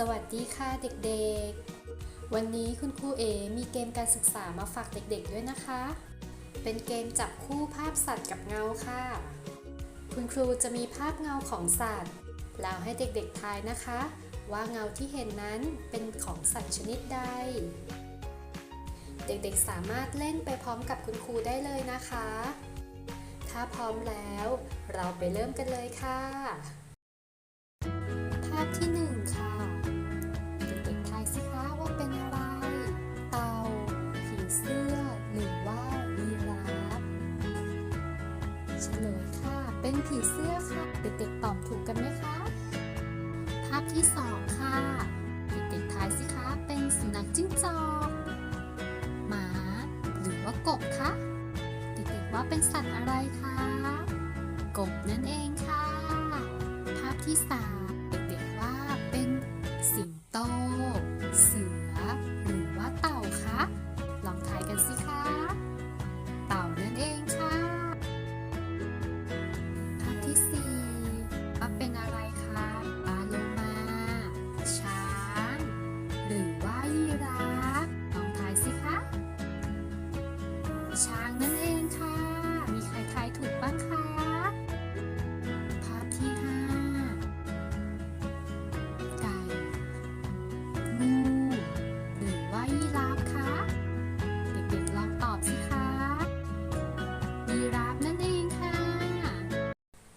สวัสดีค่ะเด็กๆ วันนี้คุณครูเอมีเกมการศึกษามาฝากเด็กๆด้วยนะคะ เป็นเกมจับคู่ภาพสัตว์กับเงาค่ะ คุณครูจะมีภาพเงาของสัตว์ แล้วให้เด็กๆทายนะคะ ว่าเงาที่เห็นนั้นเป็นของสัตว์ชนิดใด เด็กๆสามารถเล่นไปพร้อมกับคุณครูได้เลยนะคะ ถ้าพร้อมแล้ว เราไปเริ่มกันเลยค่ะ เฉลยค่ะ เป็นผีเสื้อค่ะ เด็กๆตอบถูกกันไหมคะ ภาพที่สองค่ะ เด็กๆทายสิคะ เป็นสุนัขจิ้งจอกหมา หรือว่ากบคะ เด็กๆว่าเป็นสัตว์อะไรคะ หรือว่ายีราฟลองทายสิคะ ช้างนั่นเองค่ะ มีใครทายถูกบ้างคะ ภาพที่ห้าไก่งูหรือว่ายีราฟคะ เด็กๆลองตอบสิคะยีราฟนั่นเองค่ะ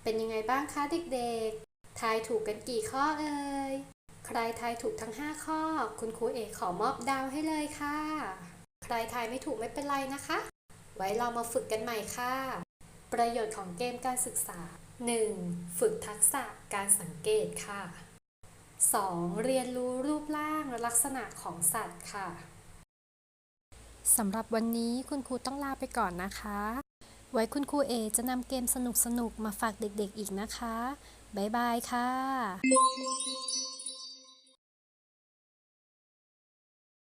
เป็นยังไงบ้างคะเด็กๆ ทายถูกกันกี่ข้อเอ่ย ใครทายถูกทั้ง 5 ข้อ คุณครูเอกขอมอบดาวให้เลยค่ะ ใครทายไม่ถูกไม่เป็นไรนะคะ ไว้เรามาฝึกกันใหม่ค่ะ ประโยชน์ของเกมการศึกษา 1. ฝึกทักษะการสังเกตค่ะ 2. เรียนรู้รูปร่างและลักษณะของสัตว์ค่ะสำหรับวันนี้คุณครูต้องลาไปก่อนนะคะ ไว้คุณครูเอจะนำเกมสนุกๆ มาฝากเด็กๆอีกนะคะ บ๊ายบายค่ะ